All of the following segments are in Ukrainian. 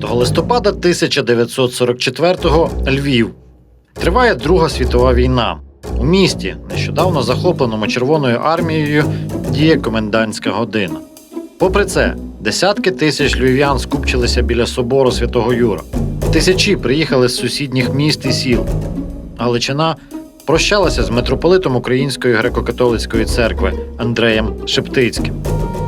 5 листопада 1944-го Львів. Триває Друга світова війна. У місті, нещодавно захопленому Червоною армією, діє комендантська година. Попри це, десятки тисяч львів'ян скупчилися біля собору Святого Юра. Тисячі приїхали з сусідніх міст і сіл. Галичина прощалася з митрополитом Української греко-католицької церкви Андреєм Шептицьким.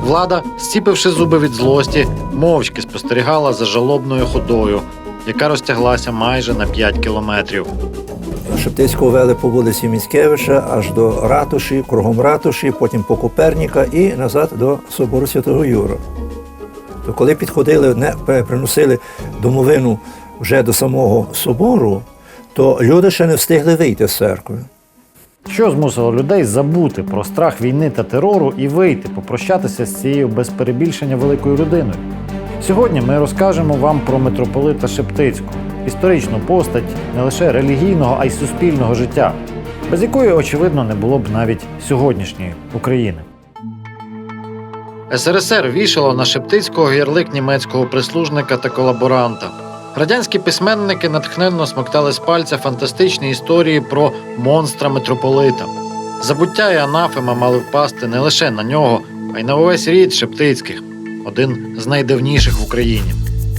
Влада, зціпивши зуби від злості, мовчки спостерігала за жалобною ходою, яка розтяглася майже на 5 кілометрів. Шептицького вели по вулиці Міцкевича аж до ратуші, кругом ратуші, потім по Коперніка і назад до собору Святого Юра. То коли підходили, не приносили домовину вже до самого собору, то люди ще не встигли вийти з церкви. Що змусило людей забути про страх війни та терору і вийти, попрощатися з цією без перебільшення великою людиною? Сьогодні ми розкажемо вам про митрополита Шептицького, історичну постать не лише релігійного, а й суспільного життя, без якої, очевидно, не було б навіть сьогоднішньої України. СРСР вішало на Шептицького ярлик німецького прислужника та колаборанта. Радянські письменники натхненно смоктали з пальця фантастичні історії про монстра митрополита. Забуття і анафема мали впасти не лише на нього, а й на увесь рід Шептицьких, один з найдавніших в Україні.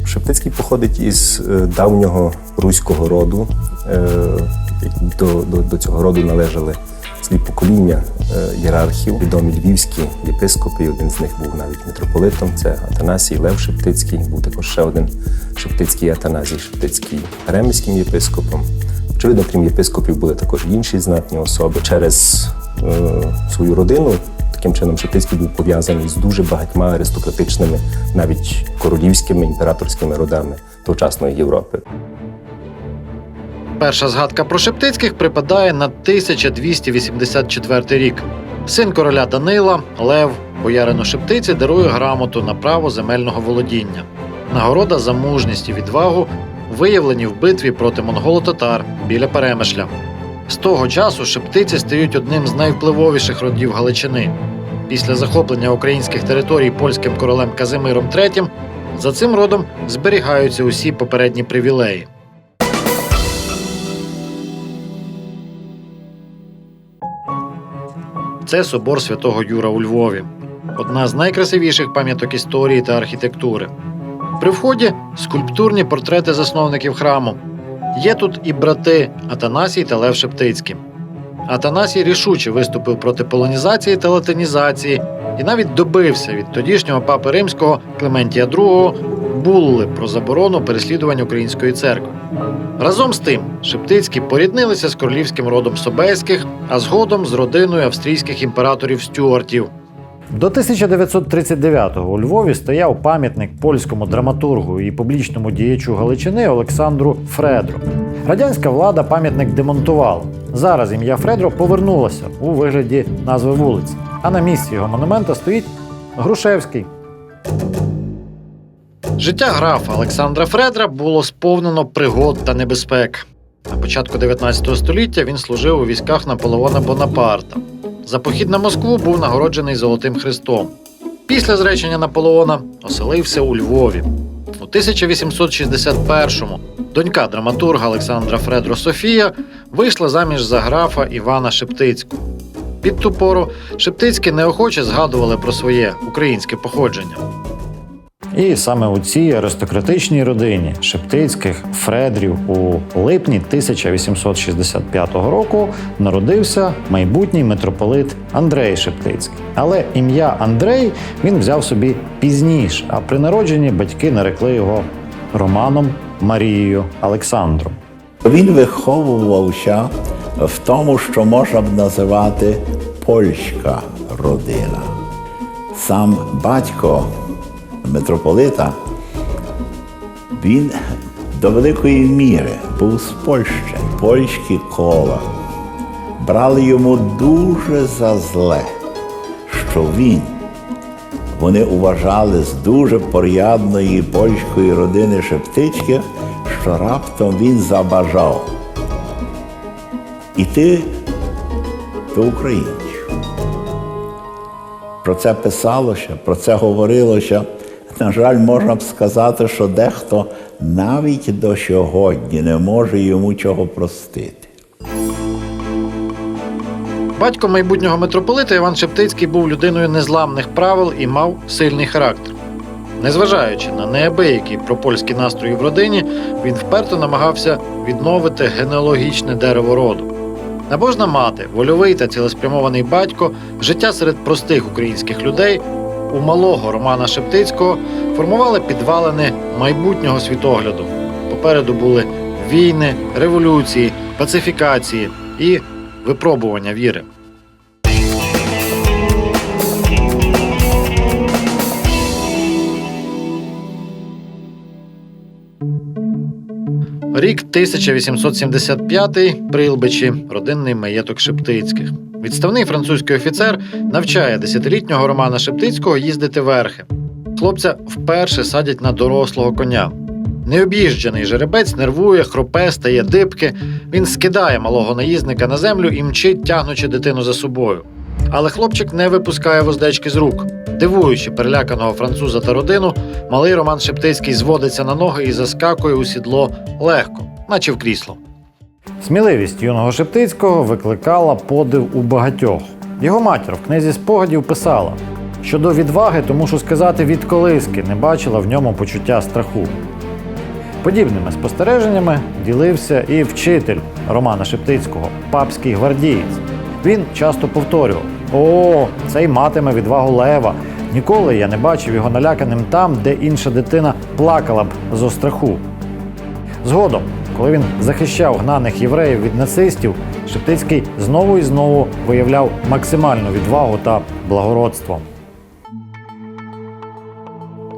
Шептицький походить із е, давнього руського роду. Е, До, до, до цього роду належали цілі покоління е, ієрархів, відомі львівські єпископи. Один з них був навіть митрополитом. Це Атанасій Лев Шептицький. Був також ще один Шептицький Атаназій Шептицький ремеським єпископом. Очевидно, крім єпископів, були також інші знатні особи. Через е, свою родину таким чином Шептицький був пов'язаний з дуже багатьма аристократичними, навіть королівськими імператорськими родами тогочасної Європи. Перша згадка про Шептицьких припадає на 1284 рік. Син короля Данила, Лев, боярину Шептиці дарує грамоту на право земельного володіння. Нагорода за мужність і відвагу виявлені в битві проти монголо-татар біля Перемишля. З того часу Шептиці стають одним з найвпливовіших родів Галичини. Після захоплення українських територій польським королем Казимиром III за цим родом зберігаються усі попередні привілеї. Це собор святого Юра у Львові, одна з найкрасивіших пам'яток історії та архітектури. При вході скульптурні портрети засновників храму. Є тут і брати Атанасій та Лев Шептицький. Атанасій рішуче виступив проти полонізації та латинізації і навіть добився від тодішнього папи римського Клементія II булли про заборону переслідувань української церкви. Разом з тим, Шептицькі поріднилися з королівським родом Собеських, а згодом з родиною австрійських імператорів Стюартів. До 1939-го у Львові стояв пам'ятник польському драматургу і публічному діячу Галичини Олександру Фредро. Радянська влада пам'ятник демонтувала. Зараз ім'я Фредро повернулося у вигляді назви вулиці, а на місці його монумента стоїть Грушевський. Життя графа Олександра Фредра було сповнено пригод та небезпек. На початку 19 століття він служив у військах Наполеона Бонапарта. За похід на Москву був нагороджений Золотим Хрестом. Після зречення Наполеона оселився у Львові. У 1861-му донька драматурга Олександра Фредро Софія вийшла заміж за графа Івана Шептицького. Під ту пору Шептицькі неохоче згадували про своє українське походження. І саме у цій аристократичній родині Шептицьких Фредрів у липні 1865 року народився майбутній митрополит Андрей Шептицький. Але ім'я Андрей він взяв собі пізніше, а при народженні батьки нарекли його Романом Марією Олександром. Він виховувався в тому, що можна б називати польська родина. Сам батько митрополита, він до великої міри був з Польщі. Польські кола брали йому дуже за зле, що він вони вважали з дуже порядної польської родини Шептички, що раптом він забажав іти до українців. Про це писалося, про це говорилося На жаль, можна б сказати, що дехто навіть до сьогодні не може йому чого простити. Батько майбутнього митрополита Іван Шептицький був людиною незламних правил і мав сильний характер. Незважаючи на неабиякі пропольські настрої в родині, він вперто намагався відновити генеалогічне дерево роду. Набожна мати, вольовий та цілеспрямований батько, життя серед простих українських людей у малого Романа Шептицького формували підвалини майбутнього світогляду. Попереду були війни, революції, пацифікації і випробування віри. Рік 1875 Прилбичі, родинний маєток Шептицьких. Відставний французький офіцер навчає десятилітнього Романа Шептицького їздити верхи. Хлопця вперше садять на дорослого коня. Необ'їжджений жеребець нервує, хропе, стає дибки. Він скидає малого наїзника на землю і мчить, тягнучи дитину за собою. Але хлопчик не випускає вуздечки з рук. Дивуючи переляканого француза та родину, малий Роман Шептицький зводиться на ноги і заскакує у сідло легко, наче в крісло. Сміливість юного Шептицького викликала подив у багатьох. Його матір в книзі спогадів писала: щодо відваги, то мушу сказати, від колиски не бачила в ньому почуття страху. Подібними спостереженнями ділився і вчитель Романа Шептицького, папський гвардієць. Він часто повторював: О, цей матиме відвагу лева. Ніколи я не бачив його наляканим там, де інша дитина плакала б зо страху. Згодом, коли він захищав гнаних євреїв від нацистів, Шептицький знову і знову виявляв максимальну відвагу та благородство.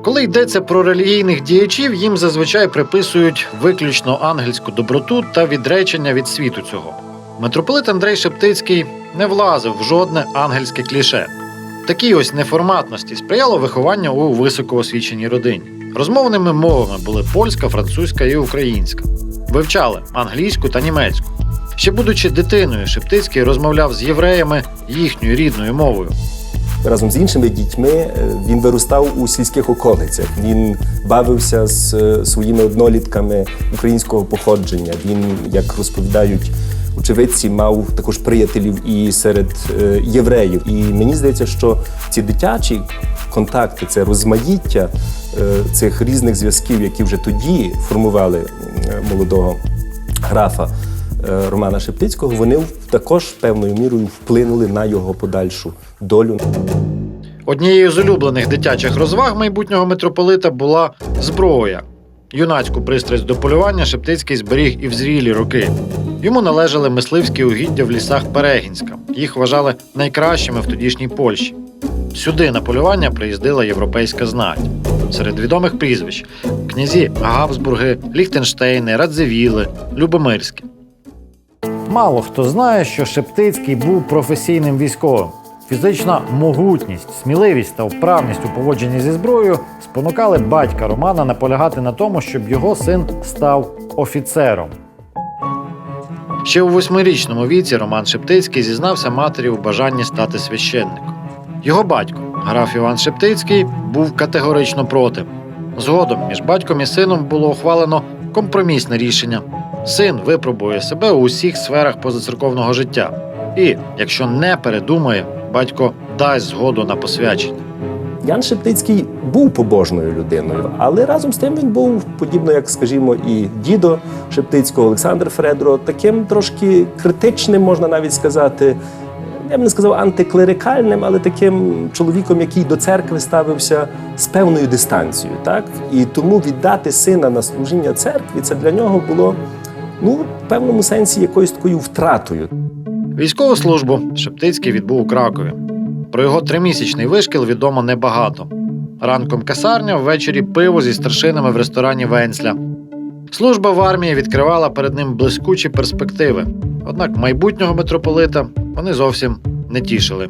Коли йдеться про релігійних діячів, їм зазвичай приписують виключно ангельську доброту та відречення від світу цього. Митрополит Андрей Шептицький не влазив в жодне ангельське кліше. Такій ось неформатності сприяло виховання у високоосвіченій родині. Розмовними мовами були польська, французька і українська. Вивчали англійську та німецьку. Ще будучи дитиною, Шептицький розмовляв з євреями їхньою рідною мовою. Разом з іншими дітьми е, він виростав у сільських околицях. Він бавився з е, своїми однолітками українського походження. Він, як розповідають очевидці, мав також приятелів і серед е, євреїв. І мені здається, що ці дитячі контакти, це розмаїття е, цих різних зв'язків, які вже тоді формували молодого графа. е, Романа Шептицького, вони також певною мірою вплинули на його подальшу долю. Однією з улюблених дитячих розваг майбутнього митрополита була зброя. Юнацьку пристрасть до полювання Шептицький зберіг і в зрілі роки. Йому належали мисливські угіддя в лісах Перегінська. Їх вважали найкращими в тодішній Польщі. Сюди на полювання приїздила європейська знать. Серед відомих прізвищ князі Габсбурги, Ліхтенштейни, Радзивіли, Любомирські. Мало хто знає, що Шептицький був професійним військовим. Фізична могутність, сміливість та вправність у поводженні зі зброєю спонукали батька Романа наполягати на тому, щоб його син став офіцером. Ще у восьмирічному віці Роман Шептицький зізнався матері у бажанні стати священником. Його батько, граф Іван Шептицький, був категорично проти. Згодом між батьком і сином було ухвалено компромісне рішення. Син випробує себе у усіх сферах позацерковного життя. І, якщо не передумає, батько дасть згоду на посвячення. Ян Шептицький був побожною людиною, але разом з тим він був, подібно як, скажімо, і дідо Шептицького, Олександр Фредро, таким трошки критичним, можна навіть сказати. Я б не сказав антиклерикальним, але таким чоловіком, який до церкви ставився з певною дистанцією. Так? І тому віддати сина на служіння церкві це для нього було ну, в певному сенсі якоюсь такою втратою. Військову службу Шептицький відбув у Кракові. Про його тримісячний вишкіл відомо небагато. Ранком касарня, ввечері пиво зі старшинами в ресторані Венцля. Служба в армії відкривала перед ним блискучі перспективи. Однак майбутнього митрополита вони зовсім не тішили.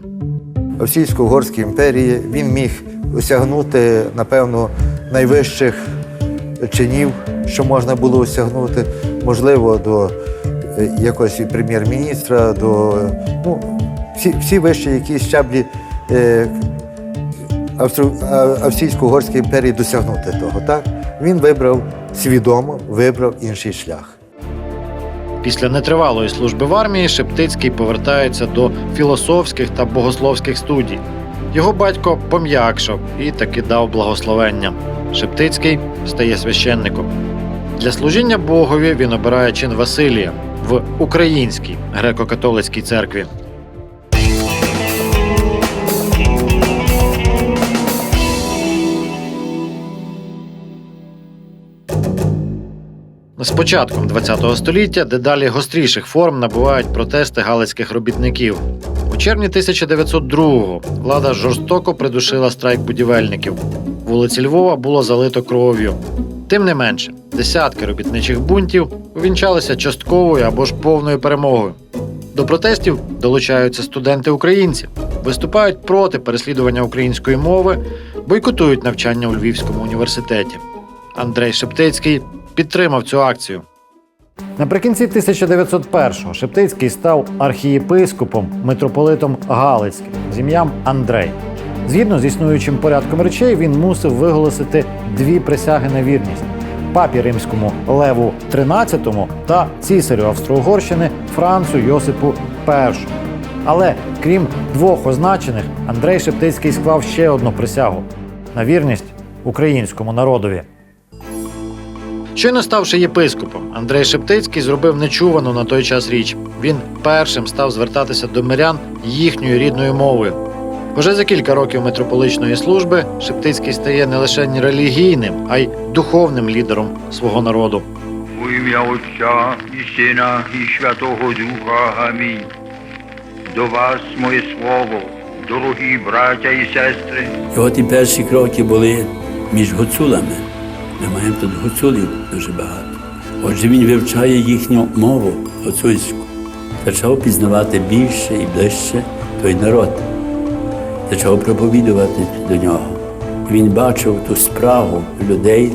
Російсько-Угорській імперії він міг осягнути, напевно, найвищих чинів, що можна було осягнути, можливо, до якогось і прем'єр-міністра, до ну, всі, всі вищі якісь щаблі е, Австрійсько-Угорській імперії досягнути того. Так? Він вибрав свідомо, вибрав інший шлях. Після нетривалої служби в армії Шептицький повертається до філософських та богословських студій. Його батько пом'якшав і таки дав благословення. Шептицький стає священником. Для служіння Богові він обирає чин Василія в українській греко-католицькій церкві. З початком ХХ століття дедалі гостріших форм набувають протести галицьких робітників. У червні 1902-го влада жорстоко придушила страйк будівельників. Вулиці Львова було залито кров'ю. Тим не менше, десятки робітничих бунтів увінчалися частковою або ж повною перемогою. До протестів долучаються студенти-українці, виступають проти переслідування української мови, бойкотують навчання у Львівському університеті. Андрей Шептицький підтримав цю акцію. Наприкінці 1901-го Шептицький став архієпископом митрополитом Галицьким з ім'ям Андрей. Згідно з існуючим порядком речей, він мусив виголосити дві присяги на вірність папі римському Леву XIII та цісарю Австро-Угорщини Францу Йосипу І. Але крім двох означених, Андрей Шептицький склав ще одну присягу на вірність українському народові. Щойно ставши єпископом, Андрей Шептицький зробив нечувану на той час річ. Він першим став звертатися до мирян їхньою рідною мовою. Уже за кілька років митрополичної служби Шептицький стає не лише релігійним, а й духовним лідером свого народу. У ім'я Отця і Сина, і Святого Духа. Амінь. До вас моє слово, дорогі браття і сестри. Його ті перші кроки були між гуцулами. Ми маємо тут гуцулів дуже багато. Отже, він вивчає їхню мову гуцульську, почав пізнавати більше і ближче той народ, почав проповідувати до нього. Він бачив ту справу людей,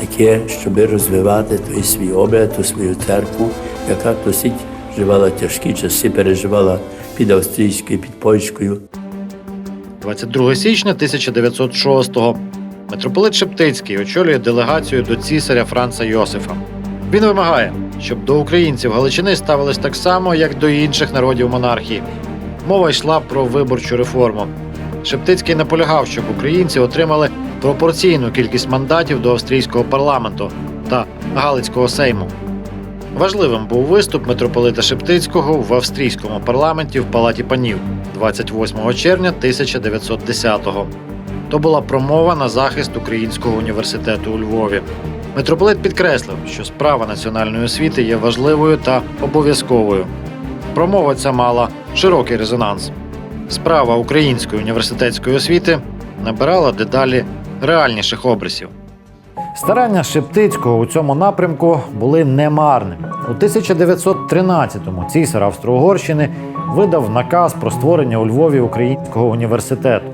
таке, щоб розвивати той свій обряд, ту свою церкву, яка досить живала тяжкі часи, переживала під австрійською, під польською. 22 січня 1906-го митрополит Шептицький очолює делегацію до цісаря Франца Йосифа. Він вимагає, щоб до українців Галичини ставились так само, як до інших народів монархії. Мова йшла про виборчу реформу. Шептицький наполягав, щоб українці отримали пропорційну кількість мандатів до австрійського парламенту та Галицького сейму. Важливим був виступ митрополита Шептицького в австрійському парламенті в Палаті панів 28 червня 1910-го. То була промова на захист Українського університету у Львові. Митрополит підкреслив, що справа національної освіти є важливою та обов'язковою. Промова ця мала широкий резонанс. Справа української університетської освіти набирала дедалі реальніших обрисів. Старання Шептицького у цьому напрямку були немарними. У 1913-му цісар Австро-Угорщини видав наказ про створення у Львові Українського університету.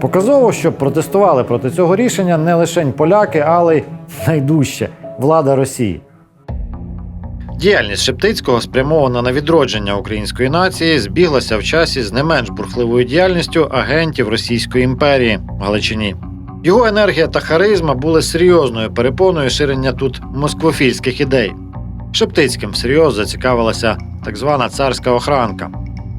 Показово, що протестували проти цього рішення не лише поляки, але й найдужче влада Росії. Діяльність Шептицького, спрямована на відродження української нації, збіглася в часі з не менш бурхливою діяльністю агентів Російської імперії в Галичині. Його енергія та харизма були серйозною перепоною ширення тут москвофільських ідей. Шептицьким всерйоз зацікавилася так звана царська охранка.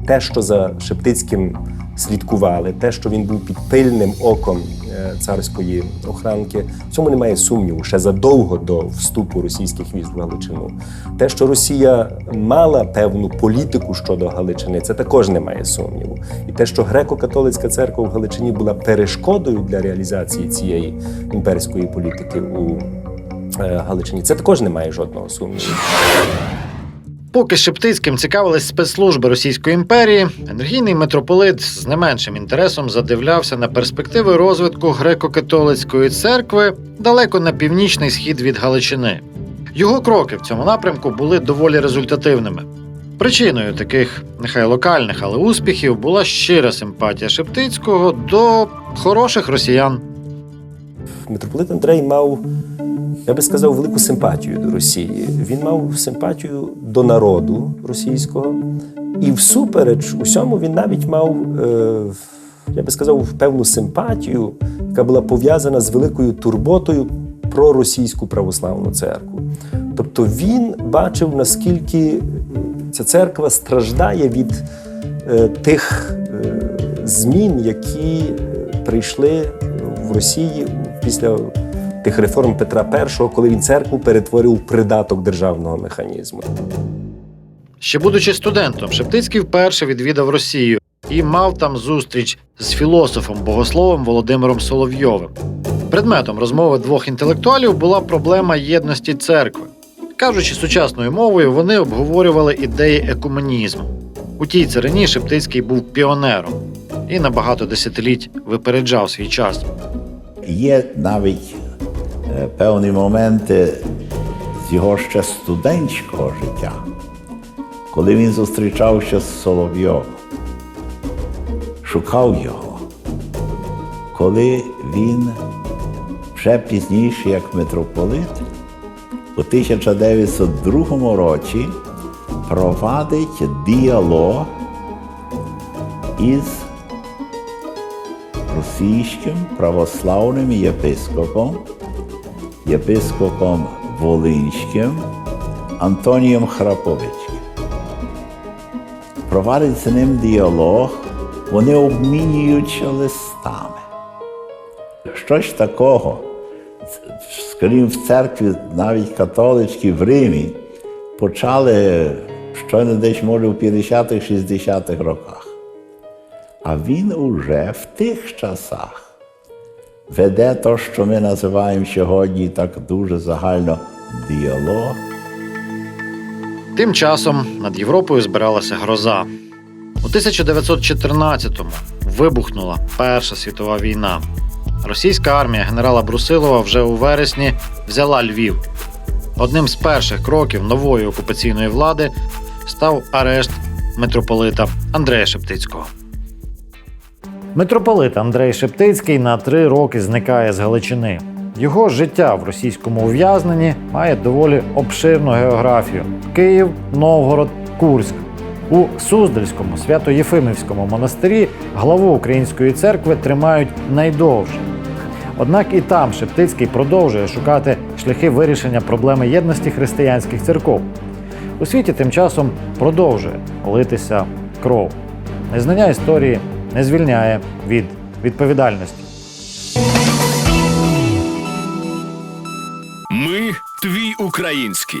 те, що за Шептицьким слідкували, те, що він був під пильним оком е, царської охранки, в цьому немає сумніву ще задовго до вступу російських військ в Галичину. Те, що Росія мала певну політику щодо Галичини, це також немає сумніву. І те, що греко-католицька церква в Галичині була перешкодою для реалізації цієї імперської політики у е, Галичині, це також немає жодного сумніву. Поки Шептицьким цікавились спецслужби Російської імперії, енергійний митрополит з не меншим інтересом задивлявся на перспективи розвитку греко-католицької церкви далеко на північний схід від Галичини. Його кроки в цьому напрямку були доволі результативними. Причиною таких, нехай локальних, але успіхів була щира симпатія Шептицького до хороших росіян. Митрополит Андрей мав, я би сказав, велику симпатію до Росії. Він мав симпатію до народу російського, і всупереч усьому він навіть мав е, я би сказав, певну симпатію, яка була пов'язана з великою турботою про російську православну церкву. Тобто він бачив, наскільки ця церква страждає від е, тих е, змін, які прийшли в Росії після тих реформ Петра І, коли він церкву перетворив у придаток державного механізму. Ще будучи студентом, Шептицький вперше відвідав Росію і мав там зустріч з філософом богословом Володимиром Соловйовим. Предметом розмови двох інтелектуалів була проблема єдності церкви. Кажучи сучасною мовою, вони обговорювали ідеї екуменізму. У тій царині Шептицький був піонером і на багато десятиліть випереджав свій час. Є навіть певні моменти з його ще студентського життя, коли він зустрічався з Соловйовим, шукав його, коли він вже пізніше, як митрополит, у 1902 році провадить діалог із російським православним єпископом, єпископом Волинським Антонієм Храповичем. Провадить з ним діалог, вони обмінюються листами. Щось такого, скажімо, в церкві, навіть католицькій в Римі, почали щойно десь, може, в 50-х, 60-х роках. А він уже в тих часах веде те, що ми називаємо сьогодні так дуже загально діалог. Тим часом над Європою збиралася гроза. У 1914-му вибухнула Перша світова війна. Російська армія генерала Брусилова вже у вересні взяла Львів. Одним з перших кроків нової окупаційної влади став арешт митрополита Андрея Шептицького. Митрополит Андрей Шептицький на три роки зникає з Галичини. Його життя в російському ув'язненні має доволі обширну географію: Київ, Новгород, Курськ. У Суздальському свято-Єфимівському монастирі главу української церкви тримають найдовше. Однак і там Шептицький продовжує шукати шляхи вирішення проблеми єдності християнських церков. У світі тим часом продовжує литися кров. Незнання історії не звільняє від відповідальності. Ми твій український.